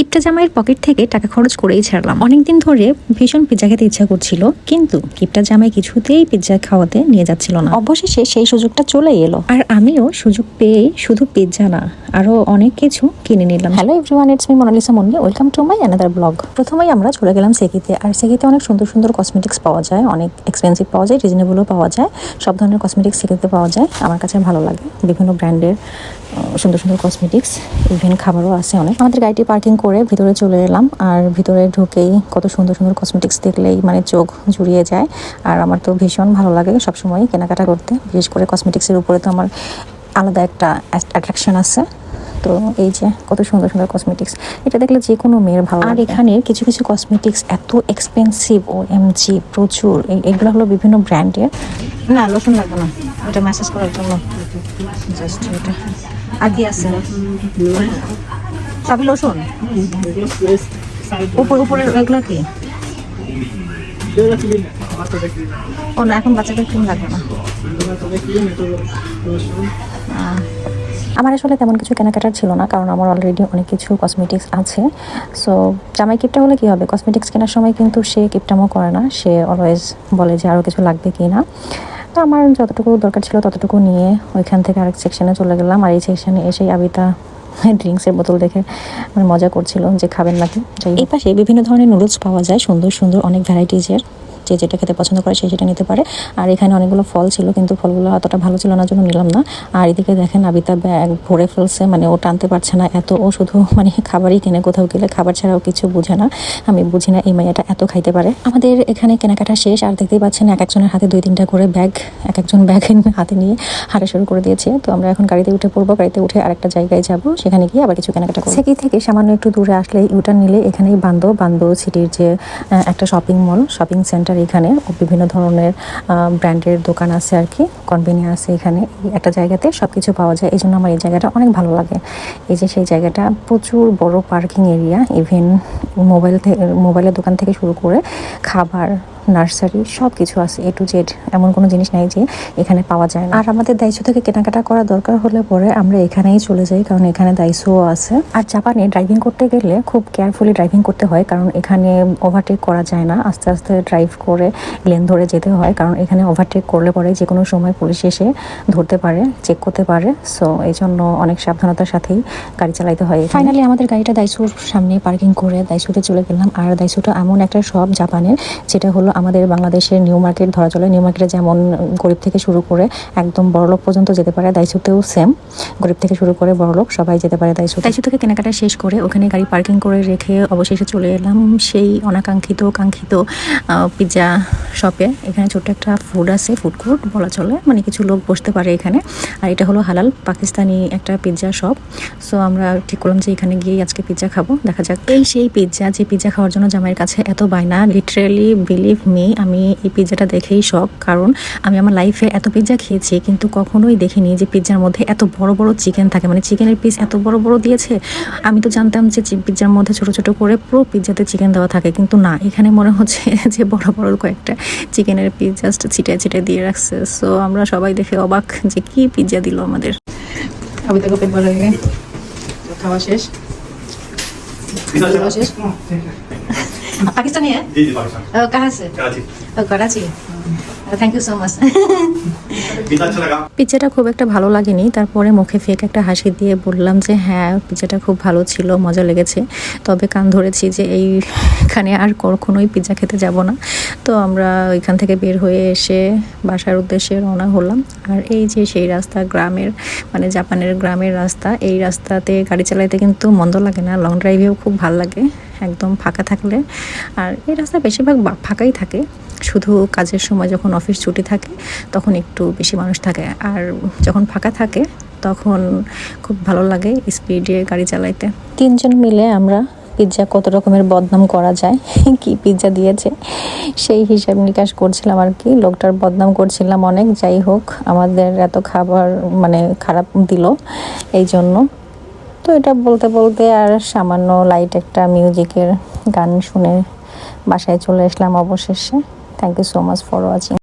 কিপটা জামাইয়ের পকেট থেকে টাকা খরচ করেই ছাড়লাম। অনেকদিন ধরে ভীষণ পিৎজা খেতে ইচ্ছা করছিল কিন্তু কিপটা জামাই কিছুতেই পিৎজা খাওয়াতে নিয়ে যাচ্ছিল না। অবশেষে সেই সুযোগটা চলে এলো। আর আমিও সুযোগ পেয়ে শুধু পিৎজা না আরও অনেক কিছু কিনে নিলাম। Hello everyone it's me Monalisa Mondi welcome to my another blog প্রথমেই আমরা চলে গেলাম সেকিতে আর সেকিতে অনেক সুন্দর সুন্দর কসমেটিক্স পাওয়া যায় অনেক এক্সপেন্সিভ পাওয়া যায় রিজনেবলও পাওয়া যায় সব ধরনের কসমেটিক্স সেকিতে পাওয়া যায়। আমার কাছে ভালো লাগে। বিভিন্ন ব্র্যান্ডের সুন্দর সুন্দর কসমেটিক্স ইভেন খাবারও আছে অনেক। আমাদের গাড়িটি পার্কিং করে ভিতরে চলে এলাম। আর ভিতরে ঢুকেই কত সুন্দর সুন্দর কসমেটিক্স দেখলেই মানে চোখ জুড়িয়ে যায়। আর আমার তো ভীষণ ভালো লাগে সবসময় কেনাকাটা করতে। বিশেষ করে কসমেটিক্সের উপরে তো আমার আলাদা একটা অ্যাট্রাকশন আছে। তো এই যে কত সুন্দর সুন্দর কসমেটিক্স এটা দেখলে যে কোনো মেয়ের ভালো আর এখানে কিছু কিছু কসমেটিক্স এত এক্সপেন্সিভ ও এমজি প্রচুর। এগুলো হলো বিভিন্ন ব্র্যান্ডের না লোশন লাগবে না। এটা ম্যাসেজ করার জন্য। জাস্ট এটা। আর কি আছে। লোশন উপর উপরে কি? ও না, এখন বাচ্চাদের ক্রিম লাগবে না। আমার আসলে তেমন কিছু কেনাকাটার ছিল না, কারণ আমার অলরেডি অনেক কিছু কসমেটিক্স আছে। সো জামাই কিপটা হলে কি হবে? কসমেটিক্স কেনার সময় কিন্তু সে কিপটামও করে না, সে অলওয়েজ বলে যে আরও কিছু লাগবে কি না। তো আমার যতটুকু দরকার ছিল ততটুকু নিয়ে ওইখান থেকে আরেক সেকশনে চলে গেলাম, আর এই সেকশনে এসেই আবিতা ড্রিঙ্কসের বোতল দেখে মানে মজা করছিল যে খাবেন নাকি। এই পাশে বিভিন্ন ধরনের নুডলস পাওয়া যায় সুন্দর সুন্দর অনেক ভ্যারাইটিজের যে যেটা খেতে পছন্দ করে সে সেটা নিতে পারে। আর এখানে অনেকগুলো ফল ছিল, কিন্তু ফলগুলো অতটা ভালো ছিল না, জন্য নিলাম না। আর এদিকে দেখেন আবিতা ব্যাগ ভরে ফেলছে মানে ও টানতে পারছে না এত। ও শুধু মানে খাবারই কিনে, কোথাও গেলে খাবার ছাড়াও কিছু বুঝে না। আমি বুঝি না এই মেয়েটা এত খাইতে পারে। আমাদের এখানে কেনাকাটা শেষ, আর দেখতেই পাচ্ছেন এক একজনের হাতে দুই তিনটা করে ব্যাগ, এক একজন ব্যাগ হাতে নিয়ে হাঁটা শুরু করে দিয়েছে। তো আমরা এখন গাড়িতে উঠে পড়ব, গাড়িতে উঠে আরেকটা জায়গায় যাব, সেখানে গিয়ে আবার কিছু কেনাকাটা করব। সেকি থেকে সামান্য একটু দূরে আসলে ইউটার নিলে এখানেই বান্দো বান্দো সিটির যে একটা শপিং মল শপিং সেন্টার এখানে বিভিন্ন ধরনের ব্র্যান্ডের দোকান আছে আর কি কনভেনিয়ার আছে এখানে। একটা জায়গাতে সব কিছু পাওয়া যায় এই জন্য আমার এই জায়গাটা অনেক ভালো লাগে। এই যে সেই জায়গাটা প্রচুর বড় পার্কিং এরিয়া ইভেন মোবাইল থেকে মোবাইলের দোকান থেকে শুরু করে খাবার নার্সারি সব কিছু আছে এ টু জেড এমন কোনো জিনিস নাই যে এখানে পাওয়া যায় না। আর আমাদের দায়িত্ব থেকে কেনাকাটা করা দরকার হলে পরে আমরা এখানেই চলে যাই, কারণ এখানে দায়িত্বও আছে। আর জাপানে ড্রাইভিং করতে গেলে খুব কেয়ারফুলি ড্রাইভিং করতে হয়, কারণ এখানে ওভারটেক করা যায় না। আস্তে আস্তে ড্রাইভ করে লেন ধরে যেতে হয়, কারণ এখানে ওভারটেক করলে পরে যে কোনো সময় পুলিশ এসে ধরতে পারে চেক করতে পারে। সো এই জন্য অনেক সাবধানতার সাথেই গাড়ি চালাইতে হয় ফাইনালি আমাদের গাড়িটা দাইসুর সামনে পার্কিং করে দাইসুতে চলে গেলাম। আর দাইসুটা এমন একটা শপ জাপানের, যেটা হলো আমাদের বাংলাদেশের নিউ মার্কেট ধরা চলে। নিউ মার্কেটে যেমন গরিব থেকে শুরু করে একদম বড়লোক পর্যন্ত যেতে পারে, দাইসুতেও সেম গরিব থেকে শুরু করে বড়লোক সবাই যেতে পারে দাইসু দাইসু থেকে কেনাকাটা শেষ করে ওখানে গাড়ি পার্কিং করে রেখে অবশেষে চলে এলাম সেই অনাকাঙ্ক্ষিত, কাঙ্ক্ষিত পিৎজা শপে এখানে ছোট্ট একটা ফুড আছে ফুড কোর্ট বলা চলে। মানে কিছু লোক বসতে পারে এখানে। আর এটা হলো হালাল পাকিস্তানি একটা পিৎজা শপ সো আমরা ঠিক করলাম যে এখানে গিয়ে আজকে পিৎজা খাব। দেখা যাক। এই সেই পিৎজা যে পিৎজা খাওয়ার জন্য জামাইয়ের কাছে এত বায়না লিটারেলি বিলিভ মেয়ে আমি এই পিৎজাটা দেখেই শখ কারণ আমি আমার লাইফে এত পিৎজা খেয়েছি কিন্তু কখনোই দেখিনি যে পিৎজার মধ্যে এত বড় বড় চিকেন থাকে। মানে চিকেনের পিস এত বড় বড় দিয়েছে আমি তো জানতাম যে পিৎজার মধ্যে ছোট ছোট করে পুরো পিৎজাতে চিকেন দেওয়া থাকে কিন্তু না এখানে মনে হচ্ছে যে বড় বড় কয়েকটা চিকেনের পিস জাস্ট ছিটে ছিটে দিয়ে রাখছে। সো আমরা সবাই দেখে অবাক যে কি পিৎজা দিল আমাদের। খাওয়া শেষ? খাওয়া শেষ? पाकिस्तानी है जी जी पाकिस्तान कहाँ से Karachi Karachi thank you so much कितना अच्छा लगा পিৎজাটা খুব একটা ভালো লাগেনি তারপরে মুখে ফেক একটা হাসি দিয়ে বললাম যে হ্যাঁ পিৎজাটা খুব ভালো ছিল মজা লেগেছে তবে কান ধরেছি যে এইখানে আর কখনোই পিৎজা খেতে যাব না তো আমরা ওইখান থেকে বের হয়ে এসে বাসার উদ্দেশ্যে রওনা হলাম আর এই যে সেই রাস্তা গ্রামের মানে জাপানের গ্রামের রাস্তা এই রাস্তাতে গাড়ি চালাইতে কিন্তু মন্দ লাগে না লং ড্রাইভেও খুব ভালো লাগে একদম ফাঁকা থাকলে। আর এই রাস্তা বেশিরভাগ ফাঁকাই থাকে। শুধু কাজের সময় যখন অফিস ছুটি থাকে, তখন একটু বেশি মানুষ থাকে। আর যখন ফাঁকা থাকে, তখন খুব ভালো লাগে স্পিডে গাড়ি চালাইতে। তিনজন মিলে আমরা পিৎজা কত রকমের বদনাম করা যায়, কি পিৎজা দিয়েছে, সেই হিসাব নিকাশ করছিলাম আর কি। লোকটার বদনাম করছিলাম অনেক, যাই হোক, আমাদের এত খাবার মানে খারাপ দিল এই জন্য তো এটা বলতে বলতে আর সামান্য লাইট একটা মিউজিকের গান শুনে বাসায় চলে আসলাম অবশেষে। Thank you so much for watching